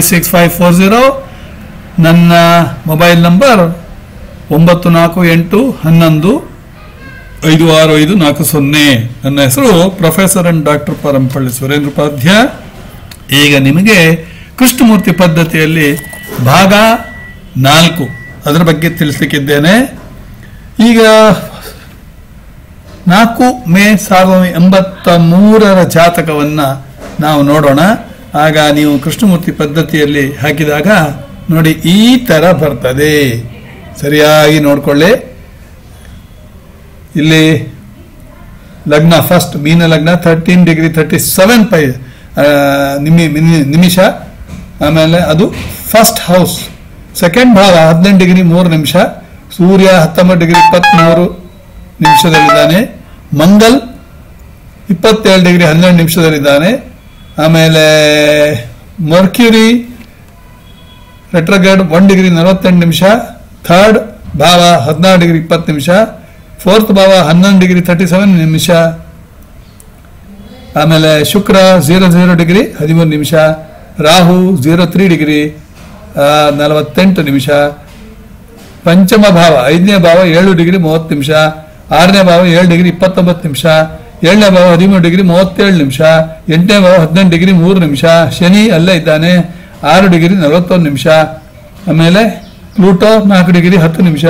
Six five four zero ನನ್ನ mobile number ಒಂಬತ್ತು ನಾಲ್ಕು ಎಂಟು ಹನ್ನೊಂದು ಐದು ಆರು ಐದು ನಾಲ್ಕು ಸೊನ್ನೆ. ನನ್ನ ಹೆಸರು professor and doctor Parampalli Surendra Upadhya ಈಗ ನಿಮಗೆ ಕೃಷ್ಣಮೂರ್ತಿ ಪದ್ಧತಿಯಲ್ಲಿ ಭಾಗ ನಾಲ್ಕು. ಅದರ ಬಗ್ಗೆ ತಿಳಿಸ್ಲಿಕ್ಕಿದ್ದೇನೆ. ಈಗ ನಾಲ್ಕು ಮೇ ಸಾವಿರದ ಎಂಬತ್ತ ಮೂರರ ಜಾತಕವನ್ನ ನಾವು ನೋಡೋಣ. ಆಗ ನೀವು ಕೃಷ್ಣಮೂರ್ತಿ ಪದ್ಧತಿಯಲ್ಲಿ ಹಾಕಿದಾಗ ನೋಡಿ ಈ ತರ ಬರ್ತದೆ. ಸರಿಯಾಗಿ ನೋಡ್ಕೊಳ್ಳಿ. ಇಲ್ಲಿ ಲಗ್ನ ಫಸ್ಟ್ ಮೀನ ಲಗ್ನ ಥರ್ಟೀನ್ ಡಿಗ್ರಿ ಥರ್ಟಿ ಸೆವೆನ್ ಪೈ ನಿಮಿ ನಿಮಿಷ. ಆಮೇಲೆ ಅದು ಫಸ್ಟ್ ಹೌಸ್ ಸೆಕೆಂಡ್ ಭಾಗ, ಹದಿನೆಂಟು ಡಿಗ್ರಿ ಮೂರು ನಿಮಿಷ. ಸೂರ್ಯ ಹತ್ತೊಂಬತ್ತು ಡಿಗ್ರಿ ಇಪ್ಪತ್ತ್ಮೂರು ನಿಮಿಷದಲ್ಲಿದ್ದಾನೆ. ಮಂಗಲ್ ಇಪ್ಪತ್ತೇಳು ಡಿಗ್ರಿ ಹನ್ನೆರಡು ನಿಮಿಷದಲ್ಲಿದ್ದಾನೆ. ಆಮೇಲೆ ಮರ್ಕ್ಯುರಿ ರೆಟ್ರೋಗ್ರೇಡ್ ಒನ್ ಡಿಗ್ರಿ ನಲವತ್ತೆಂಟು ನಿಮಿಷ. ಥರ್ಡ್ ಭಾವ ಹದಿನಾರು ಡಿಗ್ರಿ ಇಪ್ಪತ್ತು ನಿಮಿಷ. ಫೋರ್ತ್ ಭಾವ ಹನ್ನೊಂದು ಡಿಗ್ರಿ ತರ್ಟಿ ಸೆವೆನ್ ನಿಮಿಷ. ಆಮೇಲೆ ಶುಕ್ರ ಝೀರೋ ಝೀರೋ ಡಿಗ್ರಿ ಹದಿಮೂರು ನಿಮಿಷ. ರಾಹು ಝೀರೋ ತ್ರೀ ಡಿಗ್ರಿ ನಲವತ್ತೆಂಟು ನಿಮಿಷ. ಪಂಚಮ ಭಾವ ಐದನೇ ಭಾವ ಏಳು ಡಿಗ್ರಿ ಮೂವತ್ತು ನಿಮಿಷ. ಆರನೇ ಭಾವ ಏಳು ಡಿಗ್ರಿ ಇಪ್ಪತ್ತೊಂಬತ್ತು ನಿಮಿಷ, ಏಳನೇ ಭಾವ ಹದಿಮೂರು ಡಿಗ್ರಿ ಮೂವತ್ತೇಳು ನಿಮಿಷ, ಎಂಟನೇ ಭಾವ ಹದಿನೆಂಟು ಡಿಗ್ರಿ ಮೂರು ನಿಮಿಷ, ಶನಿ ಅಲ್ಲೇ ಇದ್ದಾನೆ, ಆರು ಡಿಗ್ರಿ ನಲವತ್ತೊಂದು ನಿಮಿಷ, ಆಮೇಲೆ ಪ್ಲೂಟೋ ನಾಲ್ಕು ಡಿಗ್ರಿ ಹತ್ತು ನಿಮಿಷ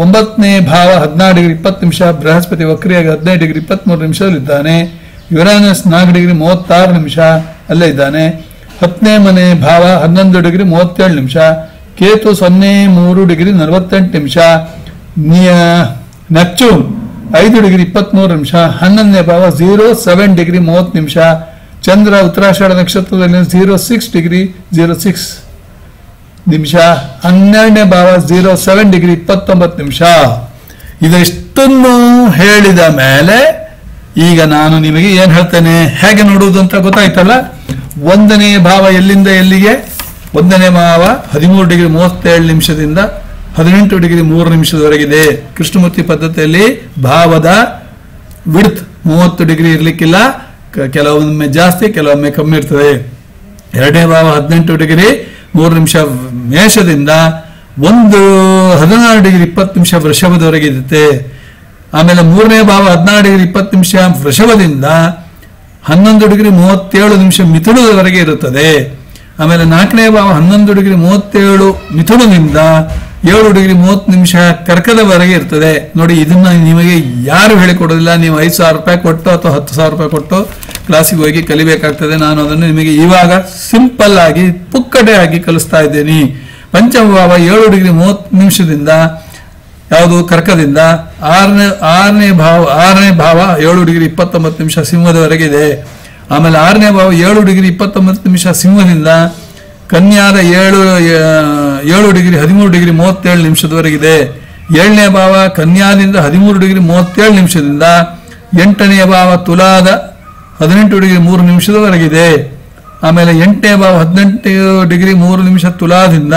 ಒಂಬತ್ತನೇ ಭಾವ ಹದಿನಾರು ಡಿಗ್ರಿ ಇಪ್ಪತ್ತು ನಿಮಿಷ, ಬೃಹಸ್ಪತಿ ವಕ್ರಿಯಾಗಿ ಹದಿನೈದು ಡಿಗ್ರಿ ಇಪ್ಪತ್ತ್ಮೂರು ನಿಮಿಷದಲ್ಲಿದ್ದಾನೆ ಯುರಾನಸ್ ನಾಲ್ಕು ಡಿಗ್ರಿ ಮೂವತ್ತಾರು ನಿಮಿಷ ಅಲ್ಲೇ ಇದ್ದಾನೆ, ಹತ್ತನೇ ಮನೆ ಭಾವ ಹನ್ನೊಂದು ಡಿಗ್ರಿ ಮೂವತ್ತೇಳು ನಿಮಿಷ, ಕೇತು ಸೊನ್ನೆ ಮೂರು ಡಿಗ್ರಿ ನಲವತ್ತೆಂಟು ನಿಮಿಷ, ನಿಯ- ನೆಪ್ಚೂನ್, ಐದು ಡಿಗ್ರಿ ಇಪ್ಪತ್ತ್ಮೂರು ನಿಮಿಷ, ಹನ್ನೊಂದನೇ ಭಾವ ಝೀರೋ ಸೆವೆನ್ ಡಿಗ್ರಿ ಮೂವತ್ತು ನಿಮಿಷ, ಚಂದ್ರ ಉತ್ತರಾಷಾಢ ನಕ್ಷತ್ರದಲ್ಲಿ zero six degree zero six ನಿಮಿಷ, ಹನ್ನೆರಡನೇ ಭಾವ ಝೀರೋ ಸೆವೆನ್ ಡಿಗ್ರಿ ಇಪ್ಪತ್ತೊಂಬತ್ತು ನಿಮಿಷ. ಇದೆಷ್ಟನ್ನು ಹೇಳಿದ ಮೇಲೆ ಈಗ ನಾನು ನಿಮಗೆ ಏನ್ ಹೇಳ್ತೇನೆ? ಹೇಗೆ ನೋಡುವುದು ಅಂತ ಗೊತ್ತಾಯ್ತಲ್ಲ? ಒಂದನೇ ಭಾವ ಎಲ್ಲಿಂದ ಎಲ್ಲಿಗೆ? ಒಂದನೇ ಭಾವ ಹದಿಮೂರು ಡಿಗ್ರಿ ಮೂವತ್ತೇಳು ನಿಮಿಷದಿಂದ ಹದಿನೆಂಟು ಡಿಗ್ರಿ ಮೂರು ನಿಮಿಷದವರೆಗಿದೆ. ಕೃಷ್ಣಮೂರ್ತಿ ಪದ್ಧತಿಯಲ್ಲಿ ಭಾವದ ವಿಡ್ತ್ ಮೂವತ್ತು ಡಿಗ್ರಿ ಇರಲಿಕ್ಕಿಲ್ಲ. ಕೆಲವೊಮ್ಮೆ ಜಾಸ್ತಿ, ಕೆಲವೊಮ್ಮೆ ಕಮ್ಮಿ ಇರ್ತದೆ. ಎರಡನೇ ಭಾವ ಹದಿನೆಂಟು ಡಿಗ್ರಿ ಮೂರು ನಿಮಿಷ ಮೇಷದಿಂದ ಒಂದು ಹದಿನಾರು ಡಿಗ್ರಿ ಇಪ್ಪತ್ತು ನಿಮಿಷ ವೃಷಭದವರೆಗೆ ಇರುತ್ತೆ. ಆಮೇಲೆ ಮೂರನೇ ಭಾವ ಹದಿನಾರು ಡಿಗ್ರಿ ಇಪ್ಪತ್ತು ನಿಮಿಷ ವೃಷಭದಿಂದ ಹನ್ನೊಂದು ಡಿಗ್ರಿ ಮೂವತ್ತೇಳು ನಿಮಿಷ ಮಿಥುನದವರೆಗೆ ಇರುತ್ತದೆ. ಆಮೇಲೆ ನಾಲ್ಕನೇ ಭಾವ ಹನ್ನೊಂದು ಡಿಗ್ರಿ ಮೂವತ್ತೇಳು ಮಿಥುನದಿಂದ ಏಳು ಡಿಗ್ರಿ ಮೂವತ್ತು ನಿಮಿಷ ಕರ್ಕದವರೆಗೆ ಇರ್ತದೆ. ನೋಡಿ, ಇದನ್ನ ನಿಮಗೆ ಯಾರು ಹೇಳಿಕೊಡೋದಿಲ್ಲ. ನೀವು ಐದು ಸಾವಿರ ರೂಪಾಯಿ ಕೊಟ್ಟು ಅಥವಾ ಹತ್ತು ಸಾವಿರ ರೂಪಾಯಿ ಕೊಟ್ಟು ಕ್ಲಾಸಿಗೆ ಹೋಗಿ ಕಲಿಬೇಕಾಗ್ತದೆ. ನಾನು ಅದನ್ನು ನಿಮಗೆ ಇವಾಗ ಸಿಂಪಲ್ ಆಗಿ, ಪುಕ್ಕಟೆ ಆಗಿ ಕಲಿಸ್ತಾ ಇದ್ದೀನಿ. ಪಂಚಮ ಭಾವ ಏಳು ಡಿಗ್ರಿ ಮೂವತ್ತು ನಿಮಿಷದಿಂದ, ಯಾವುದು ಕರ್ಕದಿಂದ, ಆರನೇ ಆರನೇ ಭಾವ ಆರನೇ ಭಾವ ಏಳು ಡಿಗ್ರಿ ಇಪ್ಪತ್ತೊಂಬತ್ತು ನಿಮಿಷ ಸಿಂಹದವರೆಗೆ ಇದೆ. ಆಮೇಲೆ ಆರನೇ ಭಾವ ಏಳು ಡಿಗ್ರಿ ಇಪ್ಪತ್ತೊಂಬತ್ತು ನಿಮಿಷ ಸಿಂಹದಿಂದ ಕನ್ಯಾದ ಏಳು ಏಳು ಡಿಗ್ರಿ, ಹದಿಮೂರು ಡಿಗ್ರಿ ಮೂವತ್ತೇಳು ನಿಮಿಷದವರೆಗಿದೆ. ಏಳನೇ ಭಾವ ಕನ್ಯಾದಿಂದ ಹದಿಮೂರು ಡಿಗ್ರಿ ಮೂವತ್ತೇಳು ನಿಮಿಷದಿಂದ. ಎಂಟನೇ ಭಾವ ತುಲಾದ ಹದಿನೆಂಟು ಡಿಗ್ರಿ ಮೂರು ನಿಮಿಷದವರೆಗಿದೆ. ಆಮೇಲೆ ಎಂಟನೇ ಭಾವ ಹದಿನೆಂಟು ಡಿಗ್ರಿ ಮೂರು ನಿಮಿಷ ತುಲಾದಿಂದ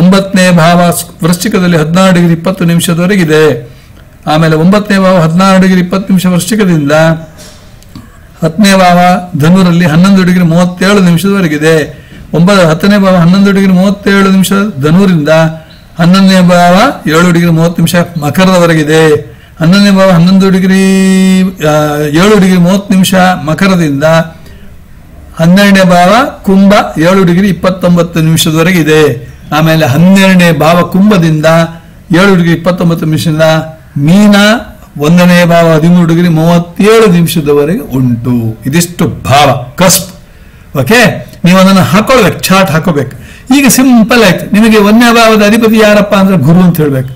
ಒಂಬತ್ತನೇ ಭಾವ ವೃಶ್ಚಿಕದಲ್ಲಿ ಹದಿನಾರು ಡಿಗ್ರಿ ಇಪ್ಪತ್ತು ನಿಮಿಷದವರೆಗಿದೆ. ಆಮೇಲೆ ಒಂಬತ್ತನೇ ಭಾವ ಹದಿನಾರು ಡಿಗ್ರಿ ಇಪ್ಪತ್ತು ನಿಮಿಷ ವೃಶ್ಚಿಕದಿಂದ ಹತ್ತನೇ ಭಾವ ಧನುರಲ್ಲಿ ಹನ್ನೊಂದು ಡಿಗ್ರಿ ಮೂವತ್ತೇಳು ನಿಮಿಷದವರೆಗಿದೆ. ಒಂಬ ಹತ್ತನೇ ಭಾವ ಹನ್ನೊಂದು ಡಿಗ್ರಿ ಮೂವತ್ತೇಳು ನಿಮಿಷ ಧನುರಿಂದ ಹನ್ನೊಂದನೇ ಭಾವ ಏಳು ಡಿಗ್ರಿ ಮೂವತ್ತು ನಿಮಿಷ ಮಕರದವರೆಗಿದೆ. ಹನ್ನೊಂದನೇ ಭಾವ ಹನ್ನೊಂದು ಡಿಗ್ರಿ ಏಳು ಡಿಗ್ರಿ ಮೂವತ್ತು ನಿಮಿಷ ಮಕರದಿಂದ ಹನ್ನೆರಡನೇ ಭಾವ ಕುಂಭ ಏಳು ಡಿಗ್ರಿ ಇಪ್ಪತ್ತೊಂಬತ್ತು ನಿಮಿಷದವರೆಗೆ ಇದೆ ಆಮೇಲೆ ಹನ್ನೆರಡನೇ ಭಾವ ಕುಂಭದಿಂದ ಏಳು ಡಿಗ್ರಿ ಇಪ್ಪತ್ತೊಂಬತ್ತು ನಿಮಿಷದಿಂದ ಮೀನ ಒಂದನೇ ಭಾವ ಹದಿಮೂರು ಡಿಗ್ರಿ ಮೂವತ್ತೇಳು ನಿಮಿಷದವರೆಗೆ ಉಂಟು. ಇದಿಷ್ಟು ಭಾವ ಕಸ್ಪ್ ಓಕೆ ನೀವು ಅದನ್ನು ಹಾಕೊಳ್ಬೇಕು ಚಾರ್ಟ್ ಹಾಕೋಬೇಕು. ಈಗ ಸಿಂಪಲ್ ಆಯ್ತು. ನಿಮಗೆ ಒಂದನೇ ಭಾವದ ಅಧಿಪತಿ ಯಾರಪ್ಪ ಅಂದ್ರೆ ಗುರು ಅಂತ ಹೇಳ್ಬೇಕು.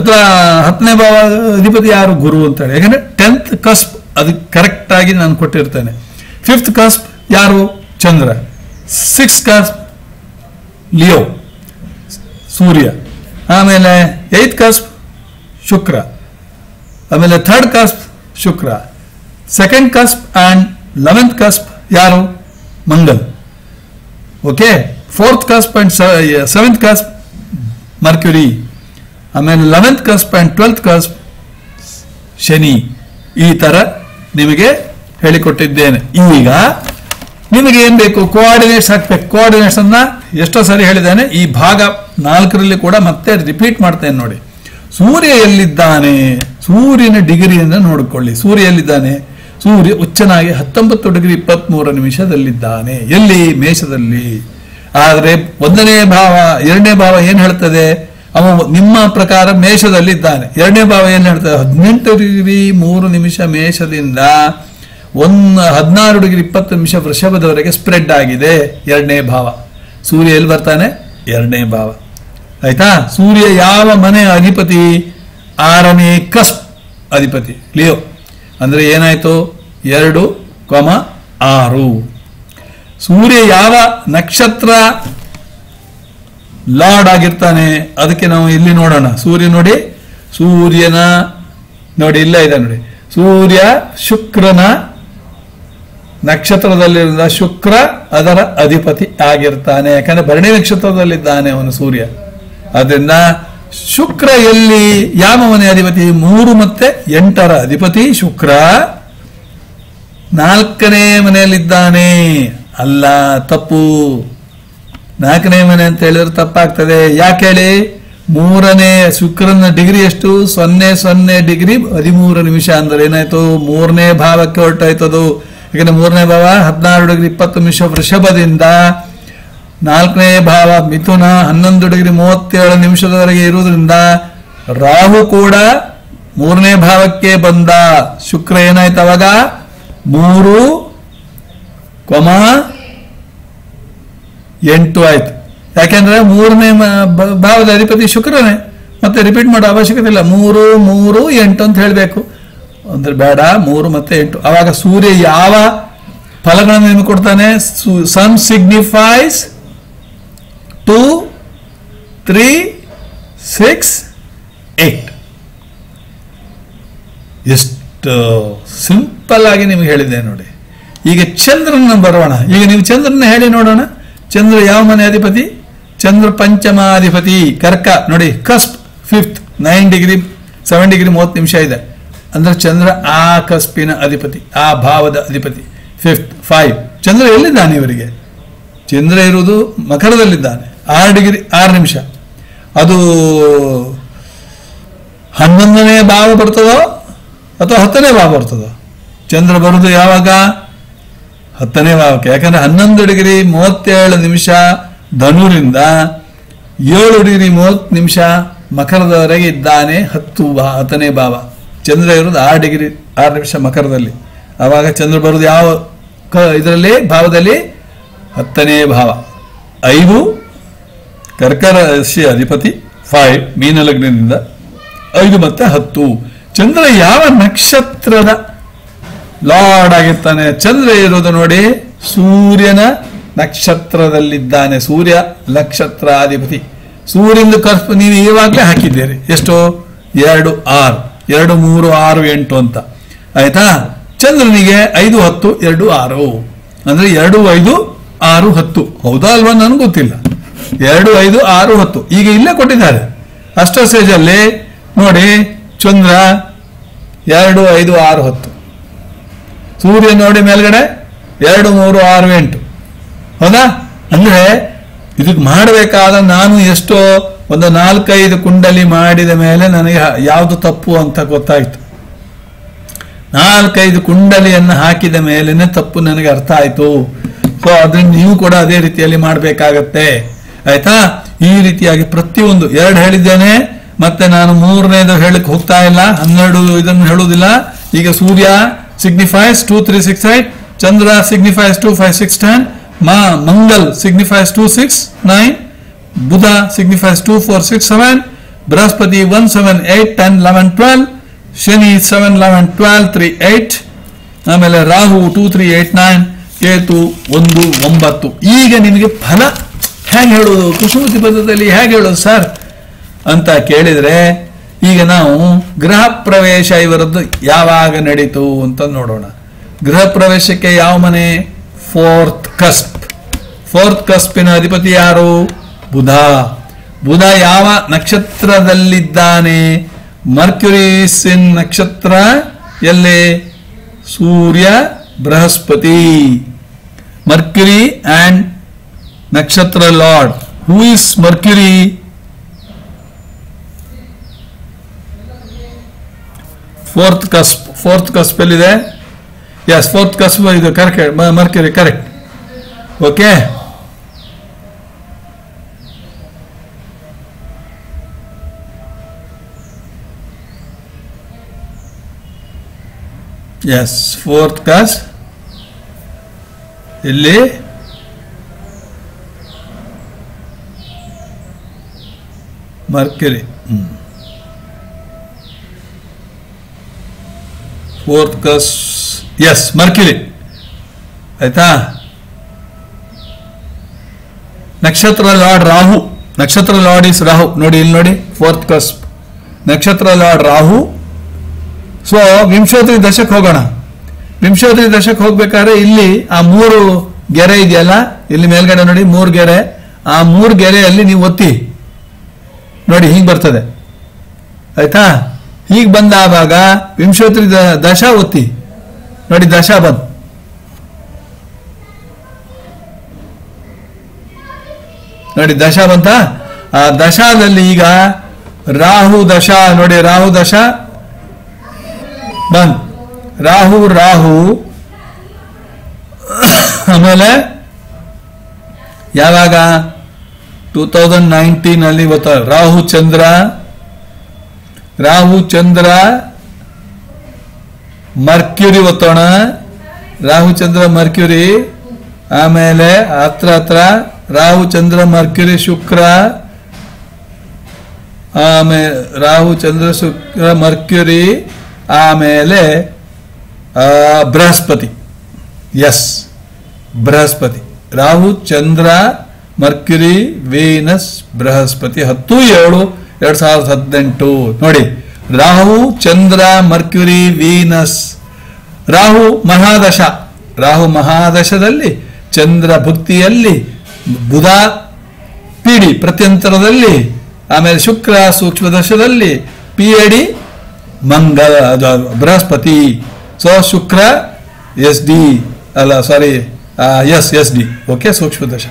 ಅಥವಾ ಹತ್ತನೇ ಭಾವ ಅಧಿಪತಿ ಯಾರು? ಗುರು ಅಂತ ಹೇಳಿ ಯಾಕಂದ್ರೆ ಟೆಂತ್ ಕಸ್ಪ್ ಅದು ಕರೆಕ್ಟ್ ಆಗಿ ನಾನು ಕೊಟ್ಟಿರ್ತೇನೆ. ಫಿಫ್ತ್ ಕಸ್ಪ್ ಯಾರು? Chandra. Six cusp Leo, Surya. ಆಮೇಲೆ ಏತ್ ಕಸ್ಪ್ ಶುಕ್ರ. ಆಮೇಲೆ third cusp Shukra. Second cusp and eleventh cusp ಯಾರು? Mangal. Okay fourth cusp and seventh cusp Mercury ಆಮೇಲೆ eleventh cusp and twelfth cusp Shani ಈ ತರ ನಿಮಗೆ ಹೇಳಿಕೊಟ್ಟಿದ್ದೇನೆ. ಈಗ ನಿಮಗೆ ಏನ್ ಬೇಕು? ಕೋಆರ್ಡಿನೇಟ್ಸ್ ಹಾಕ್ಬೇಕು. ಕೋಆರ್ಡಿನೇಟ್ಸ್ ಅನ್ನ ಎಷ್ಟೋ ಸರಿ ಹೇಳಿದ್ದೇನೆ. ಈ ಭಾಗ ನಾಲ್ಕರಲ್ಲಿ ಕೂಡ ಮತ್ತೆ ರಿಪೀಟ್ ಮಾಡ್ತೇನೆ ನೋಡಿ. ಸೂರ್ಯ ಎಲ್ಲಿದ್ದಾನೆ? ಸೂರ್ಯನ ಡಿಗ್ರಿಯನ್ನು ನೋಡಿಕೊಳ್ಳಿ. ಸೂರ್ಯ ಎಲ್ಲಿದ್ದಾನೆ? ಸೂರ್ಯ ಉಚ್ಚನಾಗಿ ಹತ್ತೊಂಬತ್ತು ಡಿಗ್ರಿ ಇಪ್ಪತ್ಮೂರು ನಿಮಿಷದಲ್ಲಿದ್ದಾನೆ. ಎಲ್ಲಿ? ಮೇಷದಲ್ಲಿ. ಆದರೆ ಒಂದನೇ ಭಾವ, ಎರಡನೇ ಭಾವ ಏನು ಹೇಳ್ತದೆ? ಅವ ನಿಮ್ಮ ಪ್ರಕಾರ ಮೇಷದಲ್ಲಿದ್ದಾನೆ. ಎರಡನೇ ಭಾವ ಏನು ಹೇಳ್ತದೆ? ಹದಿನೆಂಟು ಡಿಗ್ರಿ ಮೂರು ನಿಮಿಷ ಮೇಷದಿಂದ ಒಂದು, ಹದಿನಾರು ಡಿಗ್ರಿ ಇಪ್ಪತ್ತು ನಿಮಿಷ ವೃಷಭದವರೆಗೆ ಸ್ಪ್ರೆಡ್ ಆಗಿದೆ. ಎರಡನೇ ಭಾವ. ಸೂರ್ಯ ಎಲ್ಲಿ ಬರ್ತಾನೆ? ಎರಡನೇ ಭಾವ. ಆಯ್ತಾ? ಸೂರ್ಯ ಯಾವ ಮನೆ ಅಧಿಪತಿ? ಆರನೇ ಕಸ್ಪ್ ಅಧಿಪತಿ. ಲಿಯೋ ಅಂದ್ರೆ ಏನಾಯಿತು? ಎರಡು ಕೊಮ ಆರು. ಸೂರ್ಯ ಯಾವ ನಕ್ಷತ್ರ ಲಾರ್ಡ್ ಆಗಿರ್ತಾನೆ? ಅದಕ್ಕೆ ನಾವು ಇಲ್ಲಿ ನೋಡೋಣ. ಸೂರ್ಯ ನೋಡಿ, ಸೂರ್ಯನ ನೋಡಿ, ಇಲ್ಲ ಇದೆ ನೋಡಿ. ಸೂರ್ಯ ಶುಕ್ರನ ನಕ್ಷತ್ರದಲ್ಲಿರುವ ಶುಕ್ರ ಅದರ ಅಧಿಪತಿ ಆಗಿರ್ತಾನೆ. ಯಾಕಂದ್ರೆ ಭರಣಿ ನಕ್ಷತ್ರದಲ್ಲಿದ್ದಾನೆ ಅವನು ಸೂರ್ಯ. ಅದರಿಂದ ಶುಕ್ರ ಎಲ್ಲಿ? ಯಾವ ಮನೆ ಅಧಿಪತಿ? ಮೂರು ಮತ್ತೆ ಎಂಟರ ಅಧಿಪತಿ ಶುಕ್ರ. ನಾಲ್ಕನೇ ಮನೆಯಲ್ಲಿದ್ದಾನೆ. ಅಲ್ಲ, ತಪ್ಪು. ನಾಲ್ಕನೇ ಮನೆ ಅಂತ ಹೇಳಿದ್ರೆ ತಪ್ಪಾಗ್ತದೆ. ಯಾಕೆ ಹೇಳಿ? ಮೂರನೇ ಶುಕ್ರನ ಡಿಗ್ರಿ ಎಷ್ಟು? ಸೊನ್ನೆ ಸೊನ್ನೆ ಡಿಗ್ರಿ ಹದಿಮೂರು ನಿಮಿಷ ಅಂದ್ರೆ ಏನಾಯ್ತು? ಮೂರನೇ ಭಾವಕ್ಕೆ ಹೊರಟಾಯ್ತದು. ಯಾಕಂದ್ರೆ ಮೂರನೇ ಭಾವ ಹದಿನಾರು ಡಿಗ್ರಿ ಇಪ್ಪತ್ತು ನಿಮಿಷ ವೃಷಭದಿಂದ ನಾಲ್ಕನೇ ಭಾವ ಮಿಥುನ ಹನ್ನೊಂದು ಡಿಗ್ರಿ ಮೂವತ್ತೇಳು ನಿಮಿಷದವರೆಗೆ ಇರುವುದರಿಂದ ರಾಹು ಕೂಡ ಮೂರನೇ ಭಾವಕ್ಕೆ ಬಂದ. ಶುಕ್ರ ಏನಾಯ್ತು ಅವಾಗ? ಮೂರು ಕೊಮ ಎಂಟು ಆಯ್ತು. ಯಾಕೆಂದ್ರೆ ಮೂರನೇ ಭಾವದ ಅಧಿಪತಿ ಶುಕ್ರನೇ. ಮತ್ತೆ ರಿಪೀಟ್ ಮಾಡೋ ಅವಶ್ಯಕತೆ ಇಲ್ಲ. ಮೂರು ಮೂರು, ಎಂಟು ಅಂತ ಹೇಳಬೇಕು. ಅಂದ್ರೆ ಬೇಡ, ಮೂರು ಮತ್ತೆ ಎಂಟು. ಅವಾಗ ಸೂರ್ಯ ಯಾವ ಫಲಗಳನ್ನು ನಿಮಗೆ ಕೊಡ್ತಾನೆ? Sun signifies two three six eight ಎಷ್ಟು ಸಿಂಪಲ್ ಆಗಿ ನಿಮ್ಗೆ ಹೇಳಿದ್ದೆ ನೋಡಿ. ಈಗ ಚಂದ್ರನ ಬರೋಣ. ಈಗ ನೀವು ಚಂದ್ರನ ಹೇಳಿ ನೋಡೋಣ. ಚಂದ್ರ ಯಾವ ಮನೆ ಅಧಿಪತಿ? ಚಂದ್ರ ಪಂಚಮಾಧಿಪತಿ. ಕರ್ಕ, ನೋಡಿ cusp fifth nine degree seven degree ಮೂವತ್ತು ನಿಮಿಷ ಇದೆ. ಅಂದ್ರೆ ಚಂದ್ರ ಆ ಕಸ್ಪಿನ ಅಧಿಪತಿ, ಆ ಭಾವದ ಅಧಿಪತಿ. ಫಿಫ್ತ್ ಫೈವ್ ಚಂದ್ರ ಎಲ್ಲಿದ್ದಾನೆ ಇವರಿಗೆ? ಚಂದ್ರ ಇರುವುದು ಮಕರದಲ್ಲಿದ್ದಾನೆ. ಆರು ಡಿಗ್ರಿ, ಆರು ನಿಮಿಷ. ಅದು ಹನ್ನೊಂದನೇ ಭಾವ ಬರ್ತದೋ ಅಥವಾ ಹತ್ತನೇ ಭಾವ ಬರ್ತದೋ? ಚಂದ್ರ ಬರೋದು ಯಾವಾಗ? ಹತ್ತನೇ ಭಾವಕ್ಕೆ. ಯಾಕಂದ್ರೆ ಹನ್ನೊಂದು ಡಿಗ್ರಿ ಮೂವತ್ತೇಳು ನಿಮಿಷ ಧನುರಿಂದ ಏಳು ಡಿಗ್ರಿ ಮೂವತ್ತು ನಿಮಿಷ ಮಕರದವರೆಗೆ ಇದ್ದಾನೆ ಹತ್ತು ಭಾ, ಹತ್ತನೇ ಭಾವ. ಚಂದ್ರ ಇರೋದು ಆರು ಡಿಗ್ರಿ, ಆರು ನಿಮಿಷ ಮಕರದಲ್ಲಿ. ಆವಾಗ ಚಂದ್ರ ಬರೋದು ಯಾವ ಇದರಲ್ಲಿ, ಭಾವದಲ್ಲಿ ಹತ್ತನೇ ಭಾವ. ಐದು ಕರ್ಕರ ರಾಶಿ ಅಧಿಪತಿ ಫೈವ್ ಮೀನಲಗ್ನದಿಂದ ಐದು ಮತ್ತೆ ಹತ್ತು. ಚಂದ್ರ ಯಾವ ನಕ್ಷತ್ರದ ಲಾರ್ಡ್ ಆಗಿರ್ತಾನೆ? ಚಂದ್ರ ಇರೋದು ನೋಡಿ, ಸೂರ್ಯನ ನಕ್ಷತ್ರದಲ್ಲಿದ್ದಾನೆ. ಸೂರ್ಯ ನಕ್ಷತ್ರಾಧಿಪತಿ ಸೂರ್ಯನ ಕರ್ಪ್ ನೀವು ಈವಾಗಲೇ ಹಾಕಿದ್ದೀರಿ. ಎಷ್ಟು? ಎರಡು, ಆರು. ಎರಡು, ಮೂರು, ಆರು, ಎಂಟು ಅಂತ. ಆಯ್ತಾ? ಚಂದ್ರನಿಗೆ ಐದು, ಹತ್ತು, ಎರಡು, ಆರು. ಅಂದ್ರೆ ಎರಡು, ಐದು, ಆರು, ಹತ್ತು. ಹೌದಾ ಅಲ್ವಾ? ನನಗೆ ಗೊತ್ತಿಲ್ಲ. ಎರಡು, ಐದು, ಆರು, ಹತ್ತು. ಈಗ ಇಲ್ಲೇ ಕೊಟ್ಟಿದ್ದಾರೆ. ಅಷ್ಟೋ ಅಲ್ಲಿ ನೋಡಿ, ಚಂದ್ರ ಎರಡು, ಐದು, ಆರು, ಹತ್ತು. ಸೂರ್ಯ ನೋಡಿ ಮೇಲ್ಗಡೆ, ಎರಡು, ಮೂರು, ಆರು, ಎಂಟು. ಹೌದಾ? ಅಂದ್ರೆ ಇದಕ್ಕೆ ಮಾಡಬೇಕಾದ ನಾನು ಎಷ್ಟೋ ಒಂದು ನಾಲ್ಕೈದು ಕುಂಡಲಿ ಮಾಡಿದ ಮೇಲೆ ನನಗೆ ಯಾವುದು ತಪ್ಪು ಅಂತ ಗೊತ್ತಾಯ್ತು. ನಾಲ್ಕೈದು ಕುಂಡಲಿಯನ್ನು ಹಾಕಿದ ಮೇಲೆನೆ ತಪ್ಪು ನನಗೆ ಅರ್ಥ ಆಯ್ತು. ಸೊ ಅದನ್ನ ನೀವು ಕೂಡ ಅದೇ ರೀತಿಯಲ್ಲಿ ಮಾಡಬೇಕಾಗತ್ತೆ. ಆಯ್ತಾ? ಈ ರೀತಿಯಾಗಿ ಪ್ರತಿಯೊಂದು, ಎರಡು ಹೇಳಿದ್ದೇನೆ, ಮತ್ತೆ ನಾನು ಮೂರನೇದು ಹೇಳಕ್ಕೆ ಹೋಗ್ತಾ ಇಲ್ಲ, ಹನ್ನೆರಡು ಇದನ್ನು ಹೇಳುವುದಿಲ್ಲ. ಈಗ Surya signifies two three six eight Chandra signifies two five six ten ಮಾ, Mangal signifies two six nine Budha signifies two four six seven Brihaspati one seven eight ten eleven twelve Shani seven eleven twelve three eight ಆಮೇಲೆ Rahu two three eight nine Ketu ಒಂದು, ಒಂಬತ್ತು. ಈಗ ನಿಮಗೆ ಫಲ ಹೇಗೆ ಹೇಳೋದು? ಕುಸುಮತಿ ಪದ್ಧತಿಯಲ್ಲಿ ಹೇಗೆ ಹೇಳೋದು ಸರ್? ಅಂತ ಕೇಳಿದ್ರೆ, ಈಗ ನಾವು ಗೃಹ ಪ್ರವೇಶ ಇವರದ್ದು ಯಾವಾಗ ನಡೀತು ಅಂತ ನೋಡೋಣ. ಗೃಹ ಪ್ರವೇಶಕ್ಕೆ ಯಾವ ಮನೆ? Fourth cusp. ಫೋರ್ತ್ ಕಸ್ಪಿನ ಅಧಿಪತಿ ಯಾರು? ಬುಧ. ಬುಧ ಯಾವ ನಕ್ಷತ್ರದಲ್ಲಿದ್ದಾನೆ? ಮರ್ಕ್ಯುರಿಸಿನ್ ನಕ್ಷತ್ರ ಎಲ್ಲಿ? ಸೂರ್ಯ ಬೃಹಸ್ಪತಿ. ಮರ್ಕ್ಯುರಿ ಅಂಡ್ ನಕ್ಷತ್ರ lord who is Mercury fourth cusp fourth cusp ಎಲ್ಲಿದೆ? ಎಸ್ ಫೋರ್ತ್ ಕಸ್ಪ್ ಇದು correct Mercury correct okay yes fourth cusp ಇಲ್ಲಿ Mercury fourth cusp yes Mercury ಆಯ್ತಾ? ನಕ್ಷತ್ರ ಲಾರ್ಡ್ ರಾಹು. ನಕ್ಷತ್ರ ಲಾರ್ಡ್ ಇಸ್ ರಾಹು. ನೋಡಿ ಇಲ್ಲಿ ನೋಡಿ ಫೋರ್ತ್ ಕಸ್ ನಕ್ಷತ್ರ ಲಾರ್ಡ್ ರಾಹು. ಸೊ ವಿಂಶೋತ್ರಿ ದಶಕ್ಕೆ ಹೋಗೋಣ. ವಿಂಶೋತ್ರಿ ದಶಕ್ಕೆ ಹೋಗ್ಬೇಕಾದ್ರೆ ಇಲ್ಲಿ ಆ ಮೂರು ಗೆರೆ ಇದೆಯಲ್ಲ? ಇಲ್ಲಿ ಮೇಲ್ಗಡೆ ನೋಡಿ, ಮೂರು ಗೆರೆ. ಆ ಮೂರು ಗೆರೆಯಲ್ಲಿ ನೀವು ಒತ್ತಿ. ನೋಡಿ ಹೀಗೆ ಬರ್ತದೆ. ಆಯ್ತಾ? ಹೀಗೆ ಬಂದಾವಾಗ ವಿಂಶೋತ್ರಿ ದಶ ಒತ್ತಿ. ನೋಡಿ ದಶ ಬಂತು ನೋಡಿ ದಶ ಬಂತ? ಆ ದಶಾದಲ್ಲಿ ಈಗ ರಾಹು ದಶ, ನೋಡಿ ರಾಹು ದಶ. ಬಂದ್. ರಾಹು ರಾಹು. ಆಮೇಲೆ ಯಾವಾಗ? ಟೂ ತೌಸಂಡ್ ನೈನ್ಟೀನ್ ಅಲ್ಲಿ ಇವತ್ತು ರಾಹು ಚಂದ್ರ ರಾಹು ಚಂದ್ರ, ಮರ್ಕ್ಯೂರಿ ಒತ್ತೋಣ ರಾಹು ಚಂದ್ರ, ಮರ್ಕ್ಯೂರಿ, ಆಮೇಲೆ ಹತ್ರ ಹತ್ರ, ರಾಹು ಚಂದ್ರ, ಮರ್ಕ್ಯೂರಿ, ಶುಕ್ರ ಆಮೇಲೆ ರಾಹು ಚಂದ್ರ, ಶುಕ್ರ, ಮರ್ಕ್ಯೂರಿ, ಆಮೇಲೆ ಬೃಹಸ್ಪತಿ. ಎಸ್ ಬೃಹಸ್ಪತಿ. ರಾಹು ಚಂದ್ರ ಮರ್ಕ್ಯುರಿ, ವೇನಸ್, ಬೃಹಸ್ಪತಿ, ಹತ್ತು, ಏಳು, ಎರಡ್ ಸಾವಿರದ ಹದಿನೆಂಟು. ನೋಡಿ, ರಾಹು, ಚಂದ್ರ, ಮರ್ಕ್ಯುರಿ, ವೀನಸ್, ರಾಹು ಮಹಾದಶ. ರಾಹು ಮಹಾದಶದಲ್ಲಿ, ಚಂದ್ರ ಭುಕ್ತಿಯಲ್ಲಿ, ಬುಧ ಪಿಡಿ ಪ್ರತ್ಯಂತರದಲ್ಲಿ, ಆಮೇಲೆ ಶುಕ್ರ ಸೂಕ್ಷ್ಮದಶದಲ್ಲಿ PAD Mangala Brihaspati. So, Shukra, S D, ಅಲ್ಲ sorry S S D. Okay, ಸೂಕ್ಷ್ಮ ದಶ.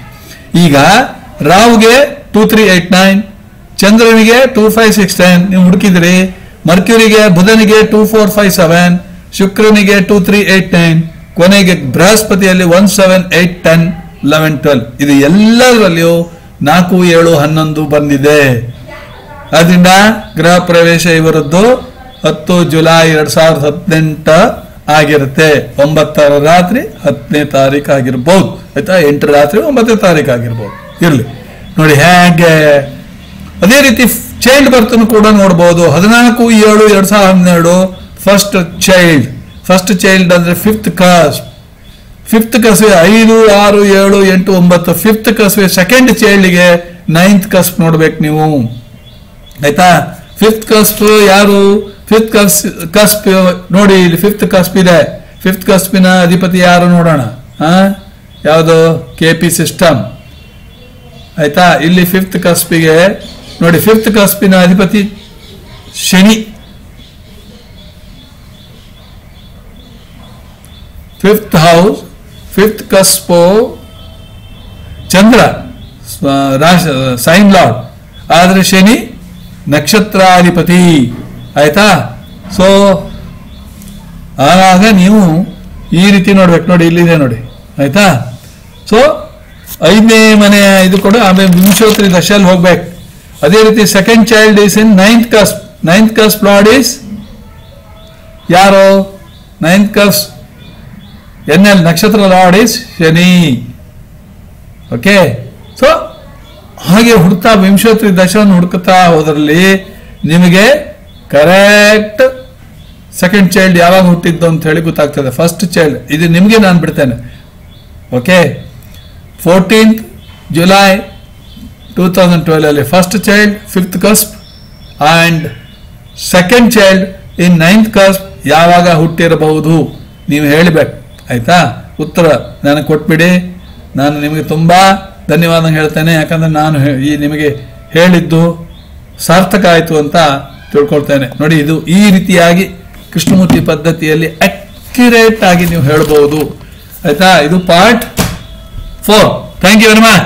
ಈಗ ರಾವ್ಗೆ ಟೂ ತ್ರೀ ಏಟ್ ನೈನ್ ಚಂದ್ರನಿಗೆ ಟೂ ಫೈವ್ ಸಿಕ್ಸ್ ಟೆನ್ ನೀವು ಹುಡುಕಿದ್ರಿ. ಮರ್ಕ್ಯೂರಿಗೆ, ಬುಧನಿಗೆ ಟೂ ಫೋರ್ ಫೈವ್ ಸೆವೆನ್ ಶುಕ್ರನಿಗೆ ಟೂ ತ್ರೀ ಏಟ್ ನೈನ್ ಕೊನೆಗೆ ಬೃಹಸ್ಪತಿಯಲ್ಲಿ one seven eight ten eleven twelve ಇದು ಎಲ್ಲದರಲ್ಲಿಯೂ ನಾಲ್ಕು, ಏಳು, ಹನ್ನೊಂದು ಬಂದಿದೆ. ಅದರಿಂದ ಗೃಹ ಪ್ರವೇಶ ಇವರದ್ದು ಹತ್ತು ಜುಲೈ ಎರಡ್ ಸಾವಿರದ ಹದಿನೆಂಟ ಆಗಿರುತ್ತೆ. ಒಂಬತ್ತರ ರಾತ್ರಿ ಹತ್ತನೇ ತಾರೀಕು ಆಗಿರ್ಬೋದು. ಆಯ್ತಾ? ಎಂಟರ ರಾತ್ರಿ ಒಂಬತ್ತನೇ ತಾರೀಕು ಆಗಿರ್ಬೋದು. ಇರಲಿ. ನೋಡಿ ಹೇಗೆ? ಅದೇ ರೀತಿ ಚೈಲ್ಡ್ ಬರ್ತನ್ನು ಕೂಡ ನೋಡ್ಬೋದು. ಹದಿನಾಲ್ಕು, ಏಳು, ಎರಡು ಸಾವಿರದ ಹನ್ನೆರಡು ಫಸ್ಟ್ ಚೈಲ್ಡ್ ಫಸ್ಟ್ ಚೈಲ್ಡ್ ಅಂದ್ರೆ ಫಿಫ್ತ್ ಕಾಸ್ಟ್ ಫಿಫ್ತ್ ಕಸುವೆ ಐದು, ಆರು, ಏಳು, ಎಂಟು, ಒಂಬತ್ತು. ಫಿಫ್ತ್ ಕಸುವೆ ಸೆಕೆಂಡ್ ಚೈಲ್ಡ್ಗೆ ನೈನ್ತ್ ಕಸ್ಟ್ ನೋಡ್ಬೇಕು ನೀವು. ಆಯ್ತಾ? ಫಿಫ್ತ್ ಕಸ್ಟ್ ಯಾರು? ಫಿಫ್ತ್ ಕಸ್ ಕಸ್ಪ್ ನೋಡಿ, ಇಲ್ಲಿ ಫಿಫ್ತ್ ಕಸ್ಪ್ ಇದೆ. ಫಿಫ್ತ್ ಕಸ್ಪಿನ ಅಧಿಪತಿ ಯಾರು ನೋಡೋಣ? ಹಾಂ ಯಾವುದು? ಕೆ ಪಿ ಸಿಸ್ಟಮ್ ಆಯಿತಾ? ಇಲ್ಲಿ ಫಿಫ್ತ್ ಕಸ್ಪಿಗೆ ನೋಡಿ ಫಿಫ್ತ್ ಕಸ್ಪಿನ ಅಧಿಪತಿ ಶನಿ. ಫಿಫ್ತ್ ಹೌಸ್ ಫಿಫ್ತ್ ಕಸ್ಪೋ ಚಂದ್ರ. ರಾಶ ಸೈನ್ ಲಾರ್ಡ್ ಆದ್ರೆ ಶನಿ ನಕ್ಷತ್ರಾಧಿಪತಿ. ಆಯ್ತಾ? ಸೊ ಆಗ ನೀವು ಈ ರೀತಿ ನೋಡ್ಬೇಕು. ನೋಡಿ, ಇಲ್ಲಿದೆ ನೋಡಿ. ಆಯ್ತಾ? ಸೊ ಐದನೇ ಮನೆ ಇದು ಕೂಡ, ಆಮೇಲೆ ವಿಂಶೋತ್ರಿ ದಶಲ್ಲಿ ಹೋಗ್ಬೇಕು. ಅದೇ ರೀತಿ second child is in ninth cusp ninth cusp lord is ಯಾರು? ನೈನ್ತ್ ಕಸ್ ಎನ್ ಎಲ್ ನಕ್ಷತ್ರ lord is Shani. Okay so ಹಾಗೆ ಹುಡ್ತಾ ವಿಂಶೋತ್ರಿ ದಶವನ್ನು ಹುಡುಕುತ್ತಾ ಹೋದ್ರಲ್ಲಿ ನಿಮಗೆ ಕರೆಕ್ಟ್ ಸೆಕೆಂಡ್ ಚೈಲ್ಡ್ ಯಾವಾಗ ಹುಟ್ಟಿದ್ದು ಅಂತ ಹೇಳಿ ಗೊತ್ತಾಗ್ತದೆ. ಫಸ್ಟ್ ಚೈಲ್ಡ್ ಇದು ನಿಮಗೆ ನಾನು ಬಿಡ್ತೇನೆ. Okay fourteenth July two thousand twelve ಅಲ್ಲಿ first child fifth cusp and second child in ninth cusp ಯಾವಾಗ ಹುಟ್ಟಿರಬಹುದು? ನೀವು ಹೇಳಬೇಕು. ಆಯ್ತಾ? ಉತ್ತರ ನನಗೆ ಕೊಟ್ಬಿಡಿ. ನಾನು ನಿಮಗೆ ತುಂಬ ಧನ್ಯವಾದ ಹೇಳ್ತೇನೆ. ಯಾಕಂದ್ರೆ ನಾನು ಈ ನಿಮಗೆ ಹೇಳಿದ್ದು ಸಾರ್ಥಕ ಆಯಿತು ಅಂತ ತಿಳ್ಕೊಳ್ತೇನೆ. ನೋಡಿ, ಇದು ಈ ರೀತಿಯಾಗಿ ಕೃಷ್ಣಮೂರ್ತಿ ಪದ್ಧತಿಯಲ್ಲಿ ಅಕ್ಯುರೇಟ್ ಆಗಿ ನೀವು ಹೇಳಬಹುದು ಆಯ್ತಾ? ಇದು part four thank you very much